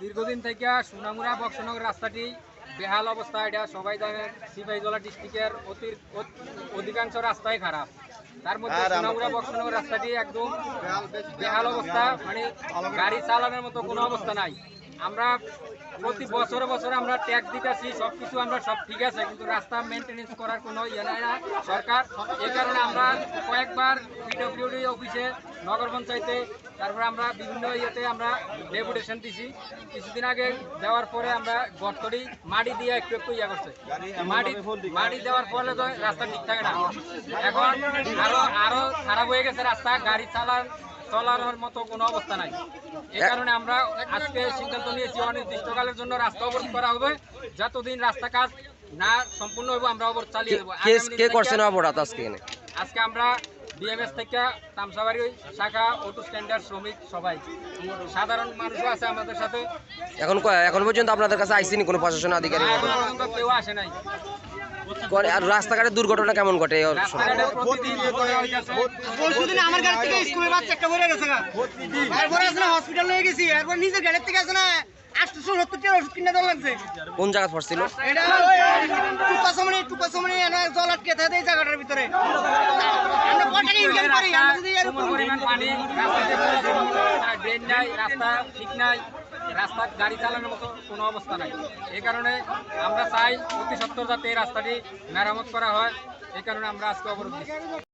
দীর্ঘদিন থেকে সুনামুরা বক্সনগর রাস্তাটি বেহাল অবস্থা, এটা সবাই জানেন সিপাহীজলা ডিস্ট্রিক্টের অতি অধিকাংশ রাস্তাই খারাপ। তার মধ্যে সোনামুড়া বক্সনগর রাস্তাটি একদম বেহাল অবস্থা মানে গাড়ি চালানোর মতো কোনো অবস্থা নাই। আমরা প্রতি বছরে বছরে আমরা ট্যাক্স দিতেছি সব কিছু আমরা সব ঠিক আছে কিন্তু রাস্তা মেনটেনেন্স করার কোনো ইয়ে নাই না সরকার। এই কারণে আমরা কয়েকবার পিডব্লিউডি অফিসে নগর পঞ্চায়েতে তারপরে আমরা বিভিন্ন ইয়েতে আমরা ডেপুটেশন দিছি। কিছুদিন আগে দেওয়ার পরে আমরা গর্তটি মাটি দিয়ে একটু একটু ইয়ে করছে। মাটি মাটি দেওয়ার ফলে তো রাস্তা ঠিক থাকে না। এখন আরও আরও খারাপ হয়ে গেছে রাস্তা গাড়ি চালান চলানোর মতো কোনো অবস্থা নাই। এই কারণে আমরা আজকে সিদ্ধান্ত নিয়েছি অনির্দিষ্টকালের জন্য রাস্তা অবরোধ করা হবে। যতদিন রাস্তা কাজ না সম্পূর্ণ হবে আমরা অবরোধ চালিয়ে দেবো। কে করছেন অপরাধ আজকে আজকে আমরা বিএমএস থেকে তামসাবাড়ি শাখা অটো স্ট্যান্ডার্ড শ্রমিক সবাই। সাধারণ মানুষও আছে আমাদের সাথে। এখন এখন পর্যন্ত আপনাদের কাছে আইসিনি কোনো প্রশাসন আধিকারিক এখনও? পর্যন্ত কেউ আসে নাই। আর রাস্তাঘাটের দুর্ঘটনা কেমন ঘটে। পরশুদিন আমার গাড়ি থেকে স্কুলের বাচ্চা একটা পড়ে গেছে এরপর না হসপিটাল নিয়ে গেছি। এরপর নিজের গাড়ির থেকে না আটশো সত্তর টাকা ওষুধ কিনে দেওয়া লাগছে। কোন জায়গা পড়ছিল? এটা টুকাসমনি টুকাসমনি জল আটকে থাকে এই জায়গাটার ভিতরে। পানি রাস্তাতে ড্রেন নাই রাস্তা ঠিক নাই রাস্তা গাড়ি চালানোর মতো কোনো অবস্থা নাই। এই কারণে আমরা চাই অতি সত্তর যাতে এই রাস্তাটি মেরামত করা হয় এই কারণে আমরা আজকে অবরোধ